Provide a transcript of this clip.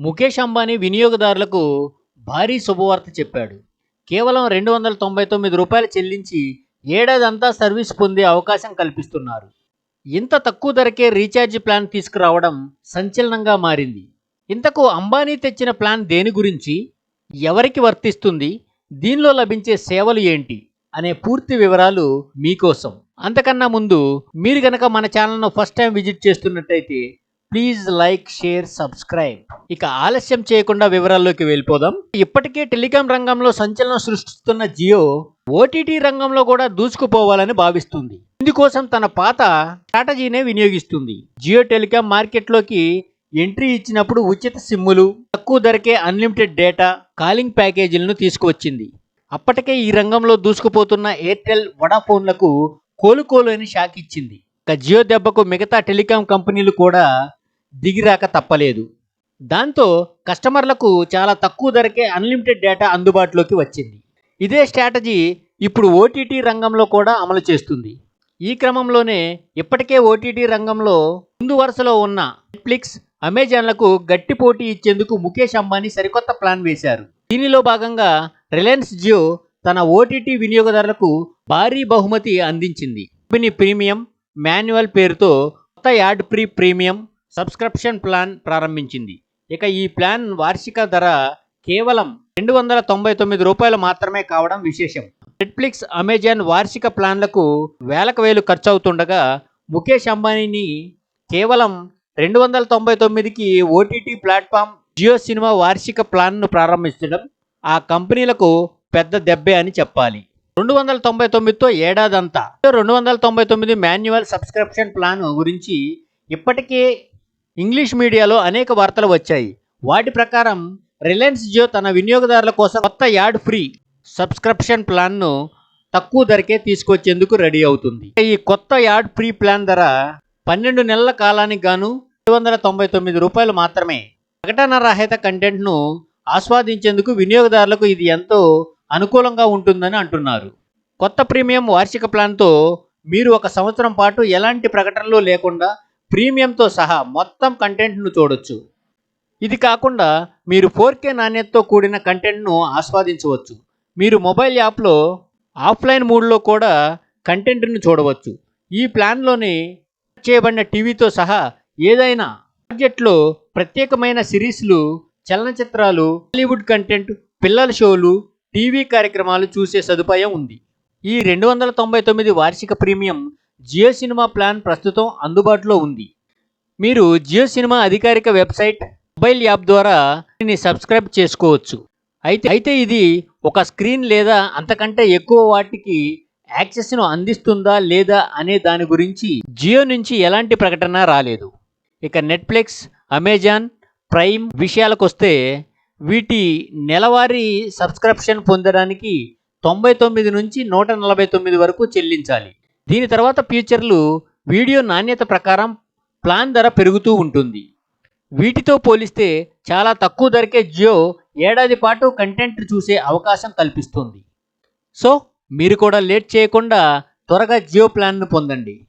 ముఖేష్ అంబానీ వినియోగదారులకు భారీ శుభవార్త చెప్పాడు. కేవలం రెండు వందల తొంభై తొమ్మిది రూపాయలు చెల్లించి ఏడాదంతా సర్వీస్ పొందే అవకాశం కల్పిస్తున్నారు. ఇంత తక్కువ ధరకే రీఛార్జ్ ప్లాన్ తీసుకురావడం సంచలనంగా మారింది. ఇంతకు అంబానీ తెచ్చిన ప్లాన్ దేని గురించి? ఎవరికి వర్తిస్తుంది? దీనిలో లభించే సేవలు ఏంటి? అనే పూర్తి వివరాలు మీకోసం. అంతకన్నా ముందు మీరు గనక మన ఛానల్ను ఫస్ట్ టైం విజిట్ చేస్తున్నట్టయితే ప్లీజ్ లైక్ షేర్ సబ్స్క్రైబ్. ఇక ఆలస్యం చేయకుండా వివరాల్లోకి వెళ్ళిపోదాం. ఇప్పటికే టెలికాం రంగంలో సంచలనం సృష్టిస్తున్న జియో ఓటీటీ రంగంలో కూడా దూసుకుపోవాలని భావిస్తుంది. ఇందుకోసం తన పాత స్ట్రాటజీనే వినియోగిస్తుంది. జియో టెలికాం మార్కెట్లోకి ఎంట్రీ ఇచ్చినప్పుడు ఉచిత సిమ్ములు తక్కువ ధరకే అన్లిమిటెడ్ డేటా కాలింగ్ ప్యాకేజీలను తీసుకువచ్చింది. అప్పటికే ఈ రంగంలో దూసుకుపోతున్న ఎయిర్టెల్ వడాఫోన్లకు కోలుకోలేని షాక్ ఇచ్చింది. ఇక జియో దెబ్బకు మిగతా టెలికాం కంపెనీలు కూడా దిగిరాక తప్పలేదు. దాంతో కస్టమర్లకు చాలా తక్కువ ధరకే అన్లిమిటెడ్ డేటా అందుబాటులోకి వచ్చింది. ఇదే స్ట్రాటజీ ఇప్పుడు ఓటీటీ రంగంలో కూడా అమలు చేస్తుంది. ఈ క్రమంలోనే ఇప్పటికే ఓటీటీ రంగంలో ముందు వరుసలో ఉన్న నెట్ఫ్లిక్స్ అమెజాన్లకు గట్టి పోటీ ఇచ్చేందుకు ముఖేష్ అంబానీ సరికొత్త ప్లాన్ వేశారు. దీనిలో భాగంగా రిలయన్స్ జియో తన ఓటీటీ వినియోగదారులకు భారీ బహుమతి అందించింది. కంపెనీ ప్రీమియం మాన్యువల్ పేరుతో కొత్త ad free premium subscription plan ప్రారంభించింది. ఇక ఈ ప్లాన్ వార్షిక ధర కేవలం రెండు వందల తొంభై తొమ్మిది రూపాయలు మాత్రమే కావడం విశేషం. నెట్ఫ్లిక్స్ అమెజాన్ వార్షిక ప్లాన్లకు వేలకు వేలు ఖర్చు అవుతుండగా ముఖేష్ అంబానీని కేవలం రెండు వందల తొంభై తొమ్మిదికి ఓటీటీ ప్లాట్ఫామ్ జియో సినిమా వార్షిక ప్లాన్ను ప్రారంభించడం ఆ కంపెనీలకు పెద్ద దెబ్బే అని చెప్పాలి. రెండు వందల తొంభై తొమ్మిదితో ఏడాదంతా. రెండు వందల తొంభై తొమ్మిది మాన్యువల్ సబ్స్క్రిప్షన్ ప్లాన్ గురించి ఇప్పటికే ఇంగ్లీష్ మీడియాలో అనేక వార్తలు వచ్చాయి. వాటి ప్రకారం రిలయన్స్ జియో తన వినియోగదారుల కోసం కొత్త యాడ్ ఫ్రీ సబ్స్క్రిప్షన్ ప్లాన్ను తక్కువ ధరకే తీసుకొచ్చేందుకు రెడీ అవుతుంది. ఈ కొత్త యాడ్ ఫ్రీ ప్లాన్ ధర పన్నెండు నెలల కాలానికి గాను రెండు వందల తొంభై తొమ్మిది రూపాయలు మాత్రమే. ప్రకటన రహిత కంటెంట్ను ఆస్వాదించేందుకు వినియోగదారులకు ఇది ఎంతో అనుకూలంగా ఉంటుందని అంటున్నారు. కొత్త ప్రీమియం వార్షిక ప్లాన్తో మీరు ఒక సంవత్సరం పాటు ఎలాంటి ప్రకటనలు లేకుండా ప్రీమియంతో సహా మొత్తం కంటెంట్ను చూడొచ్చు. ఇది కాకుండా మీరు ఫోర్ కే నాణ్యతతో కూడిన కంటెంట్ను ఆస్వాదించవచ్చు. మీరు మొబైల్ యాప్లో ఆఫ్లైన్ మూడ్లో కూడా కంటెంట్ను చూడవచ్చు. ఈ ప్లాన్లోని చేయబడిన టీవీతో సహా ఏదైనా బడ్జెట్లో ప్రత్యేకమైన సిరీస్లు చలనచిత్రాలు హాలీవుడ్ కంటెంట్ పిల్లల షోలు టీవీ కార్యక్రమాలు చూసే సదుపాయం ఉంది. ఈ రెండు వందల తొంభై తొమ్మిది వార్షిక ప్రీమియం జియో సినిమా ప్లాన్ ప్రస్తుతం అందుబాటులో ఉంది. మీరు జియో సినిమా అధికారిక వెబ్సైట్ మొబైల్ యాప్ ద్వారా దీన్ని సబ్స్క్రైబ్ చేసుకోవచ్చు. అయితే అయితే ఇది ఒక స్క్రీన్ లేదా అంతకంటే ఎక్కువ వాటికి యాక్సెస్ను అందిస్తుందా లేదా అనే దాని గురించి జియో నుంచి ఎలాంటి ప్రకటన రాలేదు. ఇక నెట్ఫ్లిక్స్ అమెజాన్ ప్రైమ్ విషయాలకు వస్తే వీటి నెలవారీ సబ్స్క్రిప్షన్ పొందడానికి తొంభై తొమ్మిది నుంచి నూట నలభై తొమ్మిది వరకు చెల్లించాలి. దీని తర్వాత ఫీచర్లు వీడియో నాణ్యత ప్రకారం ప్లాన్ ధర పెరుగుతూ ఉంటుంది. వీటితో పోలిస్తే చాలా తక్కువ ధరకే జియో ఏడాది పాటు కంటెంట్ చూసే అవకాశం కల్పిస్తుంది. సో మీరు కూడా లేట్ చేయకుండా త్వరగా జియో ప్లాన్ను పొందండి.